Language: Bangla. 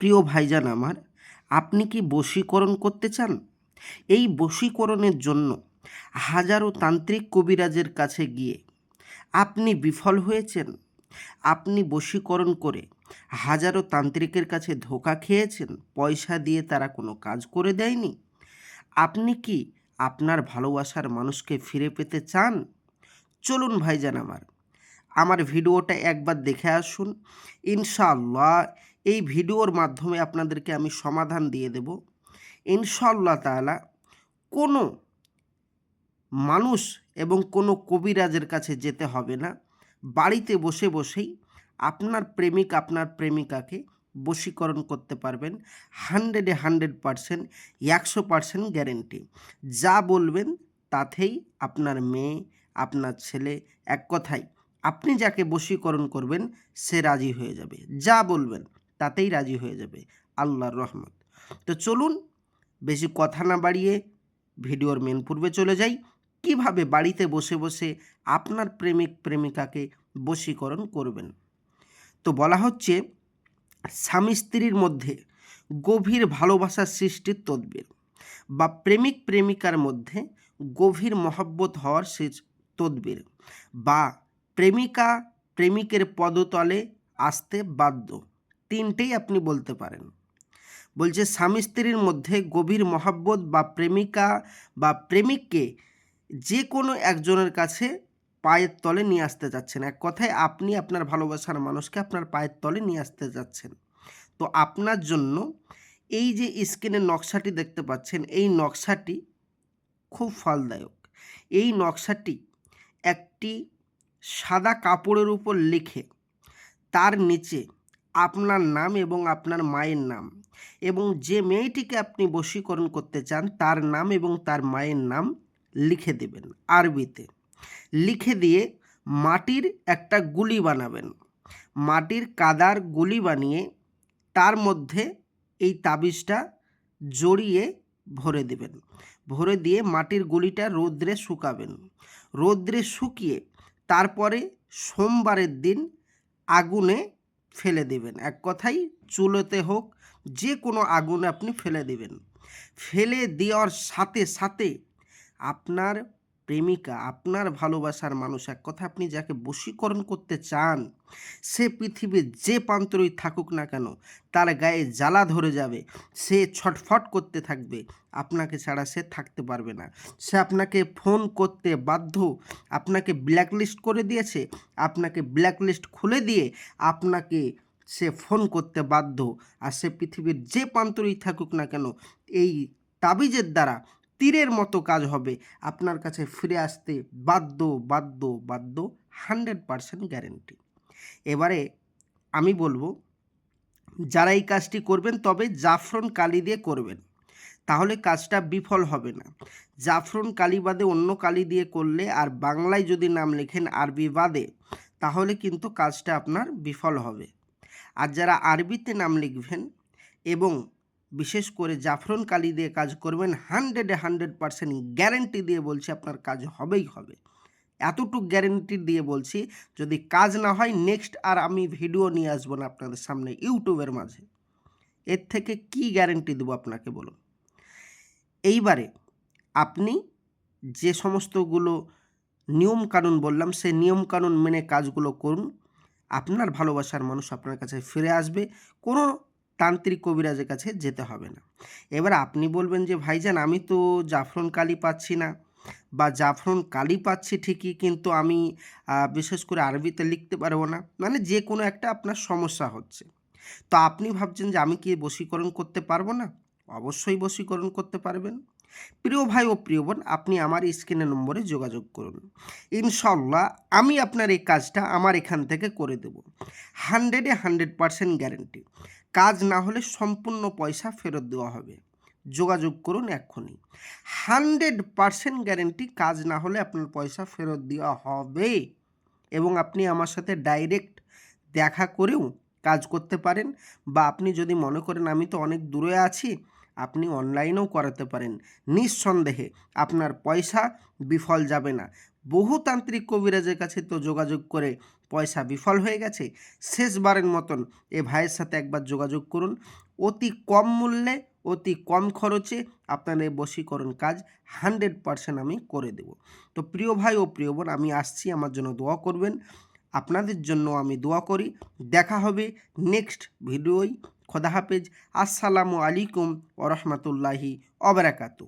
প্রিয় ভাইজান আমার, আপনি কি বশীকরণ করতে চান? এই বশীকরণের জন্য হাজারো তান্ত্রিক কবিরাজের কাছে গিয়ে আপনি বিফল হয়েছেন। আপনি বশীকরণ করে হাজারো তান্ত্রিকের কাছে ধোকা খেয়েছেন, পয়সা দিয়ে তারা কোনো কাজ করে দেয়নি। আপনি কি আপনার ভালোবাসার মানুষকে ফিরে পেতে চান? চলুন ভাইজান আমার আমার ভিডিওটা একবার দেখে আসুন। ইনশাআল্লাহ এই ভিডিওর মাধ্যমে আপনাদেরকে আমি সমাধান দিয়ে দেব। ইনশাআল্লাহ তাআলা কোনো মানুষ এবং কোনো কবিরাজের কাছে যেতে হবে না। বাড়িতে বসে বসেই আপনার প্রেমিক আপনার প্রেমিকাকে বশীকরণ করতে পারবেন। হান্ড্রেডে হান্ড্রেড পারসেন্ট, একশো পারসেন্ট গ্যারেন্টি। যা বলবেন তাতেই আপনার মেয়ে, আপনার ছেলে এক কথায় আপনি যাকে বশীকরণ করবেন সে রাজি হয়ে যাবে। যা বলবেন। তাতেই রাজি হয়ে যাবে। আল্লাহর রহমত। তো চলুন, বেশি কথা না বাড়িয়ে ভিডিওর মেন পূর্বে চলে যাই। কীভাবে বাড়িতে বসে বসে আপনার প্রেমিক, প্রেমিকাকে বশীকরণ করবেন? তো বলা হচ্ছে, স্বামী স্ত্রীর মধ্যে গভীর ভালোবাসার সৃষ্টির তদ্বির বা প্রেমিক, প্রেমিকার মধ্যে গভীর মহব্বত হওয়ার সে তদ্বির বা প্রেমিকা, প্রেমিকের পদতলে আসতে বাধ্য। তিনটেই আপনি বলতে পারেন। বলছে, স্বামী স্ত্রীর মধ্যে গভীর মহাব্বত বা প্রেমিকা বা প্রেমিককে যে কোনো একজনের কাছে পায়ের তলে নিয়ে আসতে যাচ্ছেন এক কথায়, আপনি আপনার ভালোবাসার মানুষকে আপনার পায়ের তলে নিয়ে আসতে যাচ্ছেন তো আপনার জন্য এই যে স্ক্রিনের নকশাটি দেখতে পাচ্ছেন, এই নকশাটি খুব ফলদায়ক। এই নকশাটি একটি সাদা কাপড়ের উপর লিখে তার নিচে আপনার নাম এবং আপনার মায়ের নাম। এবং যে মেয়েটিকে আপনি বশীকরণ করতে চান, তার নাম এবং তার মায়ের নাম লিখে দেবেন আরবিতে। লিখে দিয়ে মাটির একটা গুলি বানাবেন। মাটির কাদার গুলি বানিয়ে তার মধ্যে এই তাবিজটা জড়িয়ে ভরে দেবেন। ভরে দিয়ে মাটির গুলিটা রৌদ্রে শুকাবেন। রৌদ্রে শুকিয়ে তারপরে সোমবারের দিন আগুনে ফেলে দেবেন। এক কথাই চুলোতে হোক যে কোনো আগুন আপনি ফেলে দেবেন। ফেলে দেওয়ার সাথে সাথে আপনার প্রেমিকা, আপনার ভালোবাসার মানুষ। এক কথা আপনি যাকে বশীকরণ করতে চান, সে পৃথিবীর যে প্রান্তরই থাকুক না কেন, তার গায়ে জ্বালা ধরে যাবে। সে ছটফট করতে থাকবে। আপনাকে ছাড়া সে থাকতে পারবে না। সে আপনাকে ফোন করতে বাধ্য, আপনাকে ব্ল্যাকলিস্ট করে দিয়েছে, আপনাকে ব্ল্যাকলিস্ট খুলে দিয়ে আপনাকে সে ফোন করতে বাধ্য। আর সে পৃথিবীর যে প্রান্তরেই থাকুক না কেন, এই তাবিজের দ্বারা তীরের মতো কাজ হবে। আপনার কাছে ফিরে আসতে বাধ্য বাধ্য বাধ্য হান্ড্রেড পারসেন্ট গ্যারেন্টি এবারে আমি বলব, যারা এই কাজটি করবেন, তবে জাফরন কালি দিয়ে করবেন। তাহলে কাজটা বিফল হবে না। জাফরন কালি বাদে অন্য কালি দিয়ে করলে আর বাংলায় যদি নাম লেখেন আরবি বাদে, তাহলে কিন্তু কাজটা আপনার বিফল হবে। আর যারা আরবিতে নাম লিখবেন এবং বিশেষ করে জাফরন কালি দিয়ে কাজ করবেন হান্ড্রেডে হান্ড্রেড পারসেন্ট গ্যারেন্টি দিয়ে বলছি আপনার কাজ হবেই হবে। এতটুকু গ্যারেন্টি দিয়ে বলছি, যদি কাজ না হয় নেক্সট আর আমি ভিডিও নিয়ে আসব না আপনাদের সামনে ইউটিউবের মাঝে। এর থেকে কি গ্যারেন্টি দেবো আপনাকে বলুন? এইবারে আপনি যে সমস্তগুলো নিয়মকানুন বললাম, সেই নিয়মকানুন মেনে কাজগুলো করুন। আপনার ভালোবাসার মানুষ আপনার কাছে ফিরে আসবে। কোনো তান্ত্রিক কবিরাজের কাছে যেতে হবে না। এবার আপনি বলবেন যে, ভাইজান, আমি তো জাফরন কালি পাচ্ছি না বা জাফরন কালি পাচ্ছি ঠিকই, কিন্তু আমি বিশেষ করে আরবিতে লিখতে পারব না। মানে যে কোনো একটা আপনার সমস্যা হচ্ছে। তো আপনি ভাবছেন যে, আমি কি বশীকরণ করতে পারব না? অবশ্যই বশীকরণ করতে পারবেন। প্রিয় ভাই ও প্রিয় বোন, আপনি আমার স্ক্রিনের নম্বরে যোগাযোগ করুন। ইনশাল্লাহ আমি আপনার এই কাজটা আমার এখান থেকে করে দেব। হান্ড্রেডে হান্ড্রেড পারসেন্ট গ্যারেন্টি। কাজ না হলে সম্পূর্ণ পয়সা ফেরত দেওয়া হবে। যোগাযোগ করুন এক্ষুনি। হান্ড্রেড পারসেন্ট গ্যারেন্টি কাজ না হলে আপনার পয়সা ফেরত দেওয়া হবে এবং আপনি আমার সাথে ডাইরেক্ট দেখা করেও কাজ করতে পারেন বা আপনি যদি মনে করেন আমি তো অনেক দূরে আছি আপনি অনলাইনেও করাতে পারেন। নিঃসন্দেহে আপনার পয়সা বিফল যাবে না। বহু তান্ত্রিক কবিরাজের কাছে তো যোগাযোগ করে পয়সা বিফল হয়ে গেছে। শেষবারের মতন এ ভাইয়ের সাথে একবার যোগাযোগ করুন। অতি কম মূল্যে, অতি কম খরচে আপনার এই বশীকরণ কাজ হান্ড্রেড পারসেন্ট আমি করে দেব। তো প্রিয় ভাই ও প্রিয় বোন, আমি আসছি। আমার জন্য দোয়া করবেন। আপনাদের জন্য আমি দোয়া করি। দেখা হবে নেক্সট ভিডিওই খোদা হাফেজ। আসসালামু আলাইকুম ওরহমতুল্লাহি অবরাকাতু